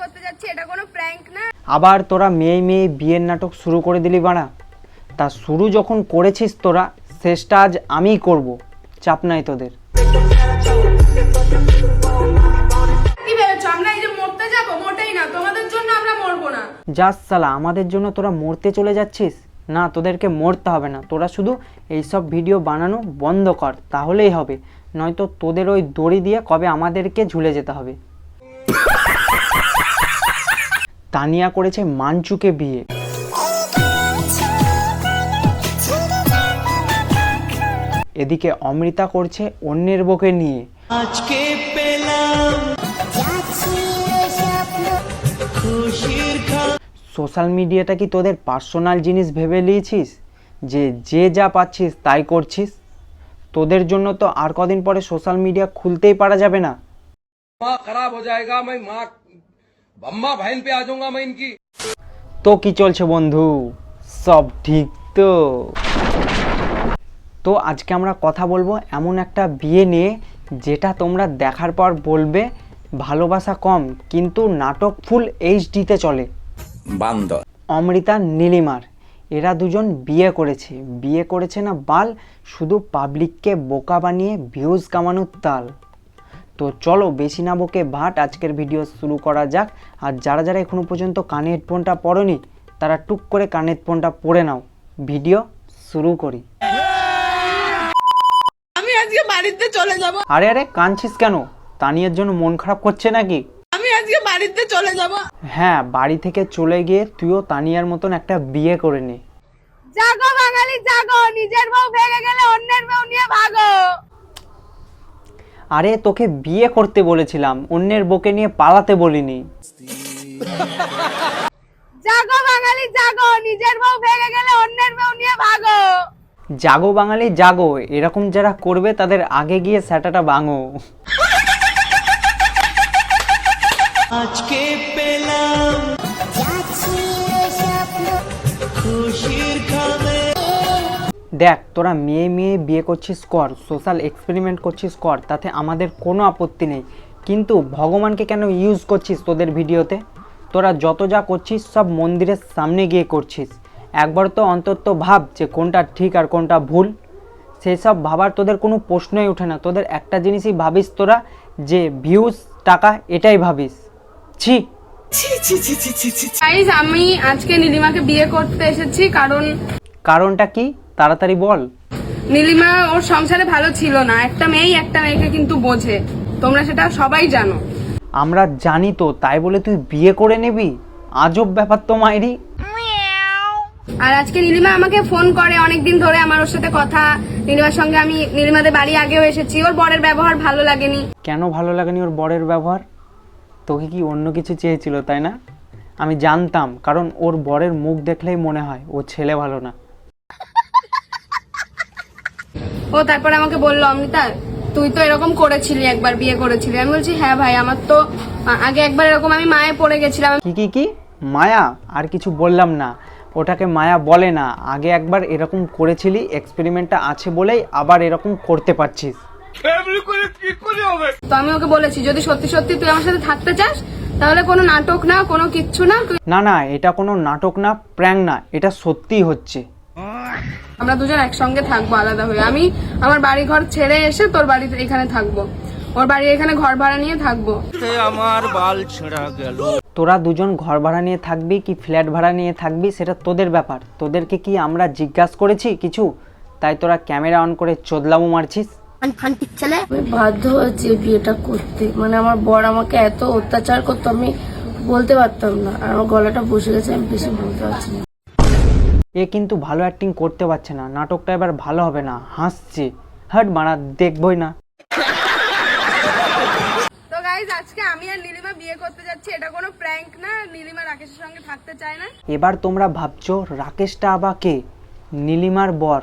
করতে যাচ্ছি এটা কোনো প্র্যাঙ্ক না। আবার তোরা মেয়ে মেয়ে বিয়ের নাটক শুরু করে দিলি বাড়া। তা শুরু যখন করেছিস তোরা শেষটা আজ আমিই করব চাপ নাই তোদের। কি ভেবেছো আমরা এই যে মরতে যাব? মোটেই না তোমাদের জন্য আমরা মরবো না। যাস সালা আমাদের জন্য তোরা মরতে চলে যাচ্ছিস? না তোদেরকে মরতে হবে না। তোরা শুধু এইসব ভিডিও বানানো বন্ধ কর তাহলেই হবে। নয়তো তোদের ওই দড়ি দিয়ে কবে আমাদেরকে ঝুলে যেতে হবে। তানিয়া করেছে মানচুকে বিয়ে। এদিকে অমৃতা করছে অন্যের বকে নিয়ে। আজকে সোশ্যাল মিডিয়াটা কি তোদের পার্সোনাল জিনিস ভেবে নিয়েছিস? যে যে যা পাচ্ছিস তাই করছিস? তোদের জন্য তো আর কদিন পরে সোশ্যাল মিডিয়া খুলতেই পারা যাবে না। খারাপ হয়ে যায়গা মা माँ अम्मा बहन पे आ जाऊंगा मैं इनकी তো কি চলছে বন্ধু সব ঠিক তো তো আজকে আমরা কথা বলবো এমন একটা বিয়ে নিয়ে যেটা তোমরা দেখার পর বলবে ভালোবাসা কম কিন্তু নাটক ফুল এইচডিতে চলে বান্দর অমৃতা নীলিমার এরা দুজন বিয়ে করেছে বিয়ে করেছে না বাল শুধু পাবলিককে বোকা বানিয়ে ভিউজ কামানোর তাল তো চলো বেশি না বকে ভাট আজকের ভিডিও শুরু করা যাক। আর যারা যারা এখনও পর্যন্ত কানে হেডফোনটা পরনি তারা টুক করে কানে হেডফোনটা পরে নাও। ভিডিও শুরু করি। আমি আজকে বাড়িতে চলে যাব। আরে আরে কাঁদছিস কেন? তানিয়ার জন্য মন খারাপ করছে নাকি? আমি আজকে বাড়িতে চলে যাব। হ্যাঁ বাড়ি থেকে চলে গিয়ে তুইও তানিয়ার মতন একটা বিয়ে করে নে। জাগো বাঙালি জাগো। নিজের বউ ভেঙে গেলে অন্যের বউ নিয়ে ভাগো। আরে তোকে বিয়ে করতে বলেছিলাম অন্যের বকে নিয়ে পালাতে বলিনি। জাগো বাঙালি জাগো নিজের বউ ভেঙে গেলে অন্যের বউ নিয়ে ভাগো। জাগো বাঙালি জাগো এরকম যারা করবে তাদের আগে গিয়ে স্যাটাটা ভাঙো। দেখ তোরা মেয়ে মেয়ে বিয়ে করছিস কর সোশ্যাল এক্সপেরিমেন্ট করছিস কর তাতে আমাদের কোনো আপত্তি নেই। কিন্তু ভগবানকে কেন ইউজ করছিস তোদের ভিডিওতে? তোরা যত যা করছিস সব মন্দিরের সামনে গিয়ে করছিস। একবার তো অন্তত ভাব যে কোনটা ঠিক আর কোনটা ভুল। সেই সব ভাবার তোদের কোনো প্রশ্নই ওঠে না। তোদের একটা জিনিসই ভাবিস তোরা যে ভিউজ টাকা এটাই ভাবিস। ছি। আমি আজকে নীলিমাকে বিয়ে করতে এসেছি কারণ কারণটা কি? তাড়াতাড়ি বল। নীলিমা ওর সংসারে ভালো ছিল না। একটা মেয়েই একটা মেয়েকে কিন্তু বোঝে। তোমরা সেটা সবাই জানো। আমরা জানি তো তাই বলে তুই বিয়ে করে নিবি? আজব ব্যাপার তো মায়েরি আর আজকে নীলিমা আমাকে ফোন করে অনেকদিন ধরে আমার ওর সাথে কথা। নীলিমার সঙ্গে আমি নীলিমাদের বাড়ি আগেও এসেছি। ওর বরের ব্যবহার ভালো লাগেনি। কেন ভালো লাগেনি ওর বরের ব্যবহার? তোকে কি অন্য কিছু চেয়েছিল তাই না? আমি জানতাম কারণ ওর বরের মুখ দেখলেই মনে হয় ও ছেলে ভালো না। ও তারপরে আমাকে বলল অমৃতা তুই তো এরকম করেছিলি একবার বিয়ে করেছিলি। আমি বলছি হ্যাঁ ভাই আমার তো আগে একবার এরকম আমি মায়ে পড়ে গেছিলাম। কি কি কি? মায়া? আর কিছু বললাম না। ওটাকে মায়া বলে না। আগে একবার এরকম করেছিলি এক্সপেরিমেন্টটা আছে বলেই আবার এরকম করতে পারছিস। তো আমি ওকে বলেছি যদি সত্যি সত্যি তুই আমার সাথে থাকতে চাস তাহলে কোনো নাটক না কোনো কিচ্ছু না না না এটা কোনো নাটক না প্র্যাঙ্ক না এটা সত্যিই হচ্ছে। আমরা দুজন একসঙ্গে থাকব আলাদা হয়ে। আমি আমার বাড়ি ঘর ছেড়ে এসে তোর বাড়িতে এখানে থাকব। ওর বাড়ি এখানে ঘর ভাড়া নিয়ে থাকব। আমার বাল ছেঁড়া গেল। তোরা দুজন ঘর ভাড়া নিয়ে থাকবি কি ফ্ল্যাট ভাড়া নিয়ে থাকবি সেটা তোদের ব্যাপার। তোদেরকে কি আমরা জিজ্ঞাসা করেছি কিছু? তাই তোরা ক্যামেরা অন করে চোদলামো মারছিস। আমি বাধ্য হয়েছি বিয়েটা করতে। মানে আমার বর আমাকে এত অত্যাচার করতো আমি বলতে পারতাম না। আর আমার গলাটা বসে গেছে আমি বেশি বলতে পারছি না। এ কিন্তু ভালো অ্যাক্টিং করতে পারছে না। নাটকটা এবার ভালো হবে না। হাসছে। হাট মারা দেখবই না। তো গাইজ আজকে আমি আর নীলিমা বিয়ে করতে যাচ্ছি। এটা কোনো প্র্যাঙ্ক না। নীলিমা রাকেশের সঙ্গে থাকতে চায় না। এবার তোমরা ভাবছ রাকেশটা আবার কে? নীলিমার বর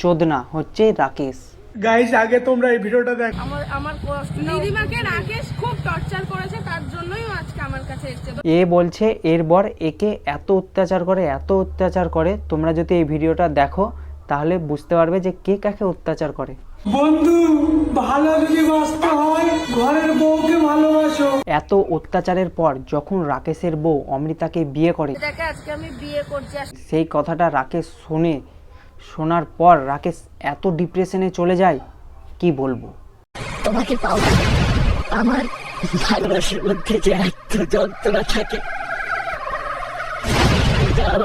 চোদনা হচ্ছে রাকেশ। গাইস আগে তোমরা এই ভিডিওটা দেখ। আমার আমার কষ্ট নীলিমাকে রাকেশ খুব টর্চার করেছে তার জন্যই আজকে আমার কাছে এসেছে। এ বলছে এর বর একে এত অত্যাচার করে এত অত্যাচার করে তোমরা যদি এই ভিডিওটা দেখো তাহলে বুঝতে পারবে যে কে কাকে অত্যাচার করে। বন্ধু ভালো যদি বাঁচতে হয় ঘরের বউকে ভালোবাসো। এত অত্যাচারের পর যখন রাকেশের বউ অমৃতাকে বিয়ে করে আজকে আমি বিয়ে করছি। সেই কথাটা রাকেশ শোনে। শোনার পর রাকেশ এত ডিপ্রেশনে চলে যায় কি বলব? তোমাকে আমার ভালোবাসার মধ্যে যে এত যন্ত্রণা থাকে।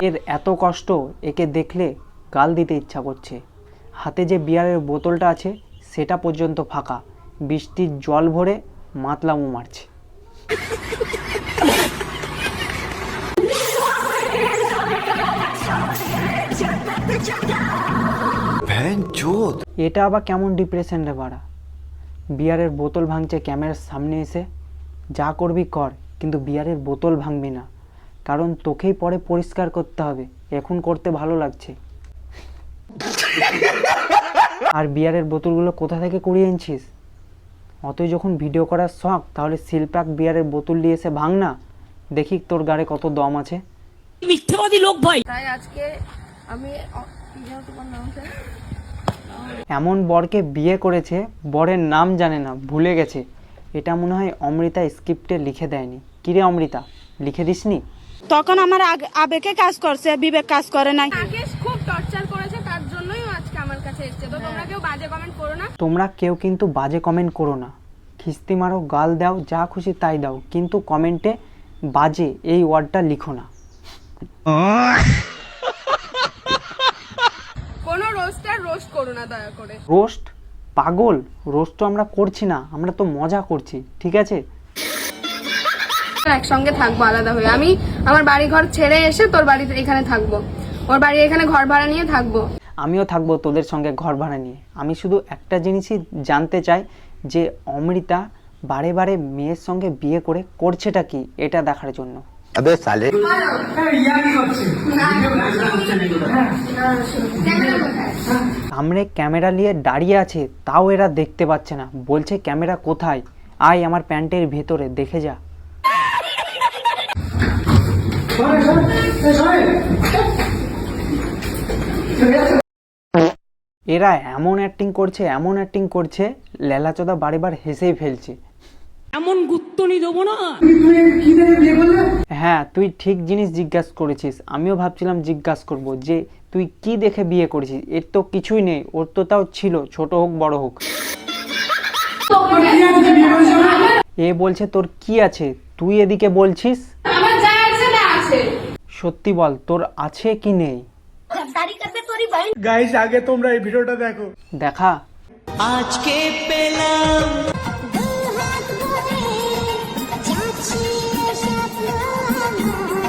এর এত কষ্ট একে দেখলে গাল দিতে ইচ্ছা করছে। হাতে যে বিয়ারের বোতলটা আছে সেটা পর্যন্ত ফাঁকা। বৃষ্টির জল ভরে মাতলামো মারছে। এটা আবার কেমন ডিপ্রেশন রে বাড়া? বিয়ারের বোতল ভাঙছে ক্যামেরার সামনে এসে। যা করবি কর কিন্তু বিয়ারের বোতল ভাঙবি না। কারণ তোকেই পরে পরিষ্কার করতে হবে। এখন করতে ভালো লাগছে। আর বিয়ারের বোতলগুলো কোথা থেকে কুড়িয়ে এনেছিস? অতই যখন ভিডিও করার শখ তাহলে শিল্পাক বিয়ারের বোতল নিয়ে এসে ভাঙ না। দেখি তোর গাড়ে কত দম আছে। মিথ্যেবাদী লোক ভাই। তাই আজকে আমি তোমার নাম এমন বরকে বিয়ে করেছে বরের নাম জানে না ভুলে গেছে। এটা মনে হয় অমৃতা স্ক্রিপ্টে লিখে দেয়নি। কিরে অমৃতা লিখে দিসনি? তখন আমার আগ- আবেগে কাজ করছে বিবেক কাজ করে নাই। খুব টর্চার করেছে তার জন্যই আজকে আমার কাছে এসেছে। তো তোমরা কেউ বাজে কমেন্ট করো না। তোমরা কেউ কিন্তু বাজে কমেন্ট করো না। খিস্তি মারো গাল দাও যা খুশি তাই দাও। কিন্তু কমেন্টে বাজে এই ওয়ার্ডটা লিখো না। কোনো রোস্টার রোস্ট করো না দয়া করে। রোস্ট পাগল? রোস্ট তো আমরা করছি না আমরা তো মজা করছি ঠিক আছে? একসঙ্গে থাকব আলাদা হয়ে। আমি আমার বাড়ি ঘর ছেড়ে এসে তোর বাড়িতে এখানে থাকব। ওর বাড়ি এখানে ঘর ভাড়া নিয়ে থাকব। আমিও থাকব তোদের সঙ্গে ঘর ভাড়া নিয়ে। আমি শুধু একটা জিনিসই জানতে চাই যে অমৃতা বারে বারে মেয়ের সঙ্গে বিয়ে করে করছেটা কি? এটা দেখার জন্য। সামনে ক্যামেরা নিয়ে দাঁড়িয়ে আছে তাও এরা দেখতে পাচ্ছে না। বলছে ক্যামেরা কোথায়? আয় আমার প্যান্টের ভেতরে দেখে যা। এরা এমন অ্যাক্টিং করছে এমন অ্যাক্টিং করছে লেলাচোদা বারেবার হেসেই ফেলছে। এমন গুত্তনি দেবো না। হ্যাঁ তুই ঠিক জিনিস জিজ্ঞাসা করেছিস। আমিও ভাবছিলাম জিজ্ঞাসা করব যে তুই কি দেখে বিয়ে করেছিস? এর তো কিছুই নেই। ওর তো তাও ছিল ছোট হোক বড় হোক। এ বলছে তোর কি আছে? তুই এদিকে বলছিস? আমার যা আছে না আছে। সত্যি বল তোর আছে কি নেই? গাইস আগে তোমরা এই ভিডিওটা দেখো। দেখা।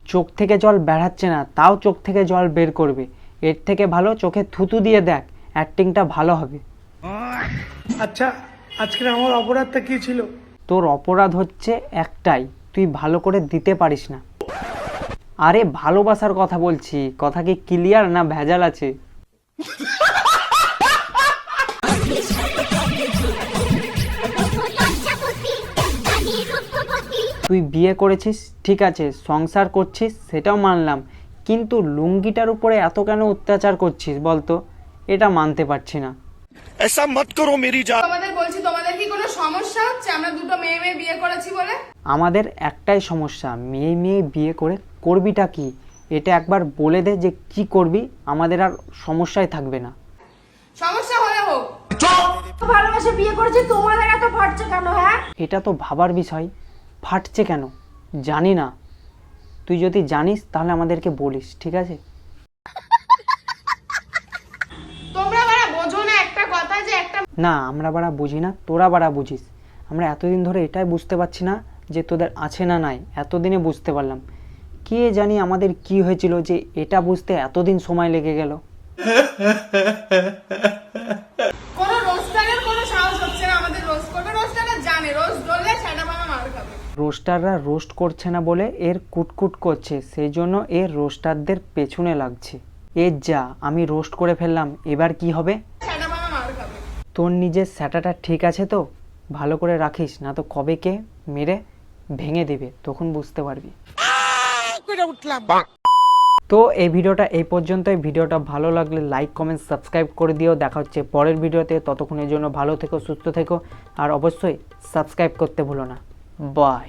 চোখ থেকে জল বেড়াচ্ছে না তাও চোখ থেকে জল বের করবে। এর থেকে ভালো চোখে থুতু দিয়ে দেখ অ্যাক্টিংটা ভালো হবে। আচ্ছা আজকে আমার অপরাধটা কি ছিল? তোর অপরাধ হচ্ছে একটাই তুই ভালো করে দিতে পারিস না। আরে ভালোবাসার কথা বলছি কথা কি ক্লিয়ার না ভেজাল আছে? তুই বিয়ে করেছিস ঠিক আছে সংসার করছিস সেটাও মানলাম। কিন্তু লুঙ্গিটার উপরে এত কেন অত্যাচার করছিস বলতো? এটা মানতে পারছি না। এসা মত করো মেরি বলছি তোমাদের কি কোনো সমস্যা হচ্ছে? আমরা দুটো মেয়ে মেয়ে বিয়ে করেছি বলে? আমাদের একটাই সমস্যা মেয়ে মেয়ে বিয়ে করে করবিটা কি? এটা একবার বলে দে যে কি করবি আমাদের আর সমস্যায় থাকবে না। সমস্যা হলে হোক। ভালোবাসে বিয়ে করেছে তোমাদের এত কেন হ্যাঁ? এটা তো ভাবার বিষয়। ফাটছে কেন? জানি না। তুই যদি জানিস তাহলে আমাদেরকে বলিস ঠিক আছে? তোমরা বারা বোঝো না একটা কথা যে একটা না আমরা বাড়া বুঝি না তোরা বাড়া বুঝিস। আমরা এতদিন ধরে এটাই বুঝতে পারছি না যে তোদের আছে না নাই এতদিনে বুঝতে পারলাম। কে জানি আমাদের কি হয়েছিল যে এটা বুঝতে এতদিন সময় লেগে গেল কোনো রোস্টারের কোনো সাহস হচ্ছে না আমাদের রোস্ট করবে রোস্টাররা জানে রোস্ট ধরলে সেটা মামা মার খাবে রোস্টাররা রোস্ট করছে না বলে এর কুটকুট করছে সেই জন্য এর রোস্টারদের পেছনে লাগছে। এর যা, আমি রোস্ট করে ফেললাম, এবার কি হবে? তোর নিজের স্যাটাটা ঠিক আছে তো? ভালো করে রাখিস, না তো কবে কে মেরে ভেঙে দেবে, তখন বুঝতে পারবি। তো এই ভিডিওটা এই পর্যন্তই। ভিডিওটা ভালো লাগলে লাইক কমেন্ট সাবস্ক্রাইব করে দিও। দেখা হচ্ছে পরের ভিডিওতে। ততক্ষণের জন্য ভালো থেকো, সুস্থ থেকো। আর অবশ্যই সাবস্ক্রাইব করতে ভুলো না। বাই